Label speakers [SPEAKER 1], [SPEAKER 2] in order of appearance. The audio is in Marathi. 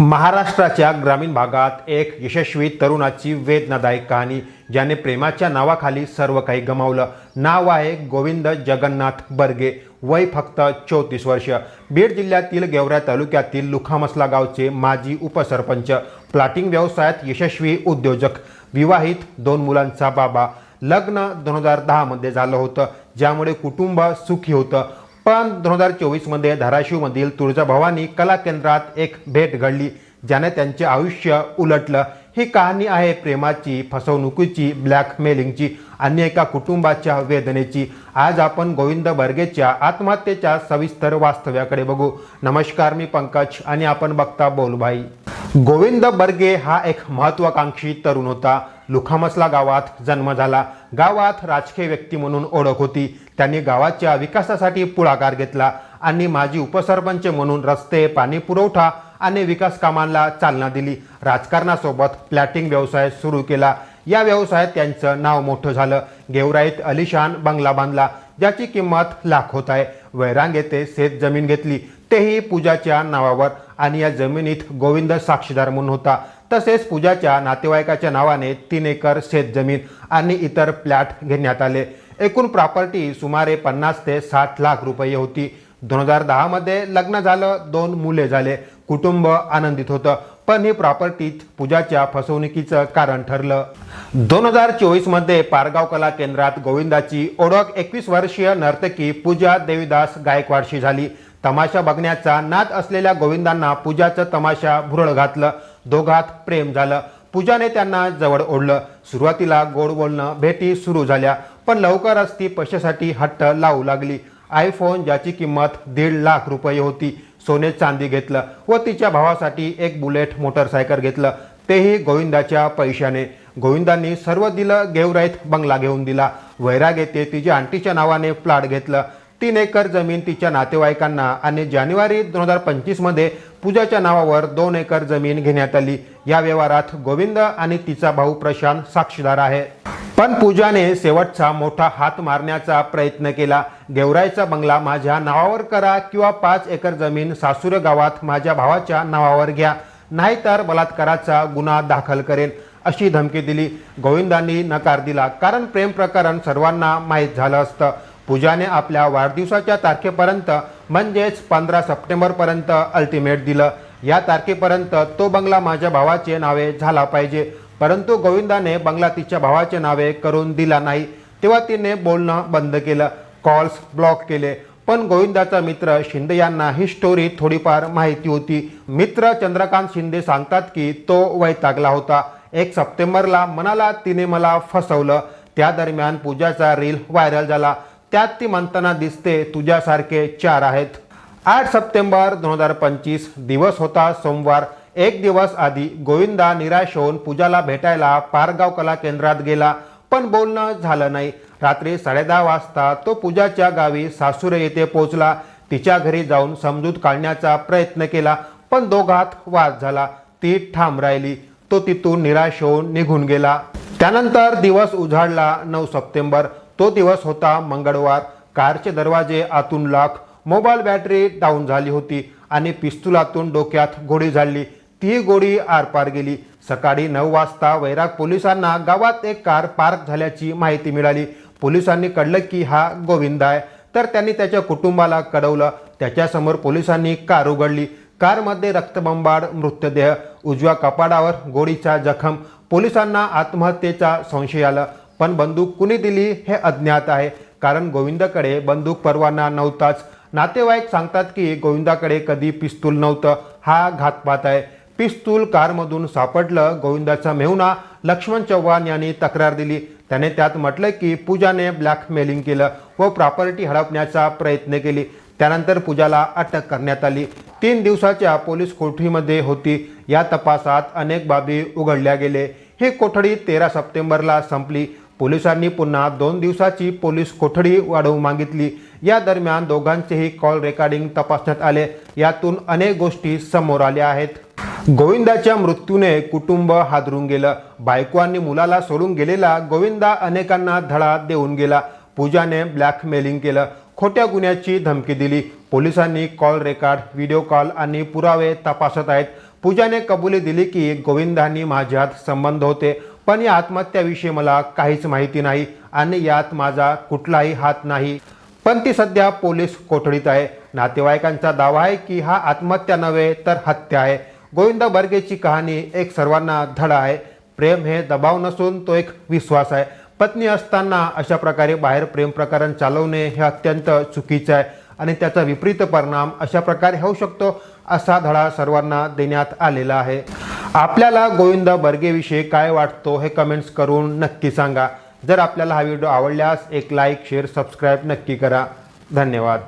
[SPEAKER 1] महाराष्ट्राच्या ग्रामीण भागात एक यशस्वी तरुणाची वेदनादायक कहाणी ज्याने प्रेमाच्या नावाखाली सर्व काही गमावलं. नाव आहे गोविंद जगन्नाथ बर्गे वय फक्त चौतीस वर्ष. बीड जिल्ह्यातील गेवरा तालुक्यातील लुखामसला गावचे माजी उपसरपंच प्लॉटिंग व्यवसायात यशस्वी उद्योजक विवाहित दोन मुलांचा बाबा. लग्न दोन हजार दहामध्ये झालं होतं ज्यामुळे कुटुंब सुखी होतं. पण दोन हजार चोवीसमध्ये धाराशिवमधील तुळजाभवानी कला केंद्रात एक भेट घडली ज्याने त्यांचे आयुष्य उलटलं. ही कहाणी आहे प्रेमाची फसवणुकीची ब्लॅकमेलिंगची आणि एका कुटुंबाच्या वेदनेची. आज आपण गोविंद बर्गेच्या आत्महत्येच्या सविस्तर वास्तव्याकडे बघू. नमस्कार मी पंकज आणि आपण बघता बोलभाई गोविंद बर्गे हा एक महत्वाकांक्षी तरुण होता. लुखामसला गावात जन्म झाला. गावात राजकीय व्यक्ती म्हणून ओळख होती. त्यांनी गावाच्या विकासासाठी पुढाकार घेतला आणि माजी उपसरपंच म्हणून रस्ते पाणी पुरवठा आणि विकास कामांना चालना दिली. राजकारणासोबत प्लॅटिंग व्यवसाय सुरू केला. या व्यवसायात त्यांचं नाव मोठं झालं. गेवराईत अलिशान बंगला बांधला ज्याची किंमत लाख होत आहे. वैरांग येथे शेत जमीन घेतली. तेही पूजाच्या नावावर आणि या जमिनीत गोविंद साक्षीदार म्हणून होता. तसेच पूजाच्या नातेवाईकाच्या नावाने तीन एकर शेत जमीन आणि इतर प्लॅट घेण्यात आले. एकूण प्रॉपर्टी सुमारे पन्नास ते साठ लाख रुपये होती. दोन हजार दहामध्ये लग्न झालं दोन मुले झाले कुटुंब आनंदित होतं. पण ही प्रॉपर्टीत पूजाच्या फसवणुकीचं कारण ठरलं. दोन हजार चोवीसमध्ये पारगाव कला केंद्रात गोविंदाची ओळख एकवीस वर्षीय नर्तकी पूजा देवीदास गायकवाडशी झाली. तमाशा बघण्याचा नाद असलेल्या गोविंदांना पूजाचं तमाशा भुरळ घातलं. दोघात प्रेम झालं. पूजाने त्यांना जवळ ओढलं. सुरुवातीला गोड बोलणं भेटी सुरू झाल्या. पण लवकरच ती पैशासाठी हट्ट लावू लागली. आयफोन ज्याची किंमत दीड लाख रुपये होती सोने चांदी घेतलं व तिच्या भावासाठी एक बुलेट मोटरसायकल घेतलं. तेही गोविंदाच्या पैशाने. गोविंदांनी सर्व दिलं गेवराईत बंगला घेऊन दिला. वैराग येते तिच्या आंटीच्या नावाने प्लॉट घेतलं. तीन एकर जमीन तिच्या नातेवाईकांना आणि जानेवारी दोन हजार पंचवीसमध्ये पूजाच्या नावावर दोन एकर जमीन घेण्यात आली. या व्यवहारात गोविंद आणि तिचा भाऊ प्रशांत साक्षीदार आहे. पण पूजाने शेवटचा मोठा हात मारण्याचा प्रयत्न केला. गेवराईचा बंगला माझ्या नावावर करा किंवा पाच एकर जमीन सासुर गावात माझ्या भावाच्या नावावर घ्या. नाहीतर बलात्काराचा गुन्हा दाखल करेन अशी धमकी दिली. गोविंदांनी नकार दिला. कारण प्रेम प्रकरण सर्वांना माहीत झालं असतं. पूजाने आपल्या वाढदिवसाच्या तारखेपर्यंत म्हणजेच पंधरा सप्टेंबरपर्यंत अल्टिमेट दिलं. या तारखेपर्यंत तो बंगला माझ्या भावाचे नावे झाला पाहिजे. परंतु गोविंदाने बंगला तिच्या भावाचे नावे करून दिला नाही. तेव्हा तिने बोलणं बंद केलं. कॉल्स ब्लॉक केले. पण गोविंदाचा मित्र शिंदे यांना ही स्टोरी थोडीफार माहिती होती. मित्र चंद्रकांत शिंदे सांगतात की तो वैतागला होता. एक सप्टेंबरला मनाला तिने मला फसवलं. त्या दरम्यान पूजाचा रील व्हायरल झाला. त्यात ती म्हणताना दिसते तुझ्यासारखे चार आहेत. आठ सप्टेंबर दोन हजार पंचवीस दिवस होता. सोमवार एक दिवस आधी गोविंदा निराश होऊन पूजाला भेटायला पारगाव कला केंद्रात गेला. पण बोलणं झालं नाही. रात्री साडेदहा वाजता तो पूजाच्या गावी सासुरे येथे पोहोचला. तिच्या घरी जाऊन समजूत काढण्याचा प्रयत्न केला पण दोघात वाद झाला. ती ठाम राहिली. तो तिथून निराश होऊन निघून गेला. त्यानंतर दिवस उजाडला नऊ सप्टेंबर. तो दिवस होता मंगळवार. कारचे दरवाजे आतून लाख मोबाईल बॅटरी डाऊन झाली होती आणि पिस्तुलातून डोक्यात गोळी झाली ती गोळी आरपार गेली. सकाळी नऊ वाजता वैराग पोलिसांना गावात एक कार पार्क झाल्याची माहिती मिळाली. पोलिसांनी कळलं की हा गोविंद आहे. तर त्यांनी त्याच्या कुटुंबाला कळवलं. त्याच्यासमोर पोलिसांनी कार उघडली. कारमध्ये रक्तबंबाड मृतदेह उजव्या कपाडावर गोळीचा जखम. पोलिसांना आत्महत्येचा संशय आला. पण बंदूक कुणी दिली हे अज्ञात आहे. कारण गोविंदाकडे बंदूक परवाना नव्हताच. नातेवाईक सांगतात की गोविंदाकडे कधी पिस्तूल नव्हतं. हा घातपात आहे. पिस्तूल कारमधून सापडलं गोविंदाचा मेहुणा. लक्ष्मण चव्हाण यांनी तक्रार दिली. त्याने त्यात म्हटलं की पूजाने ब्लॅकमेलिंग केलं व प्रॉपर्टी हडपण्याचा प्रयत्न केली. त्यानंतर पूजाला अटक करण्यात आली. तीन दिवसाच्या पोलीस कोठडीमध्ये होती. या तपासात अनेक बाबी उघडल्या गेले. ही कोठडी तेरा सप्टेंबरला संपली. पोलिसांनी पुन्हा दोन दिवसाची पोलीस कोठडी वाढवून मागितली. या दरम्यान दोघांचेही कॉल रेकॉर्डिंग तपासण्यात आले. यातून अनेक गोष्टी समोर आल्या आहेत. गोविंदाच्या मृत्यूने कुटुंब हादरून गेलं. बायको आणि मुलाला सोडून गेलेला गोविंदा अनेकांना धडा देऊन गेला. पूजाने ब्लॅकमेलिंग केलं. खोट्या गुन्ह्याची धमकी दिली. पोलिसांनी कॉल रेकॉर्ड व्हिडिओ कॉल आणि पुरावे तपासत आहेत. पूजाने कबुली दिली की गोविंदांनी माझ्यात संबंध होते. पण या आत्महत्याविषयी मला काहीच माहिती नाही आणि यात माझा कुठलाही हात नाही. पण ती सध्या पोलीस कोठडीत आहे. नातेवाईकांचा दावा आहे की हा आत्महत्या नव्हे तर हत्या आहे. गोविंद बर्गेची कहाणी एक सर्वांना धडा आहे. प्रेम हे दबाव नसून तो एक विश्वास आहे. पत्नी असताना अशा प्रकारे बाहेर प्रेम प्रकरण चालवणे हे अत्यंत चुकीचं आहे आणि त्याचा विपरीत परिणाम अशा प्रकारे होऊ शकतो असा धडा सर्वांना देण्यात आलेला आहे. आपल्याला गोविंद बर्गेविषयी काय वाटतो हे कमेंट्स करून नक्की सांगा. जर आपल्याला हा व्हिडिओ आवडल्यास एक लाईक शेअर सबस्क्राईब नक्की करा. धन्यवाद.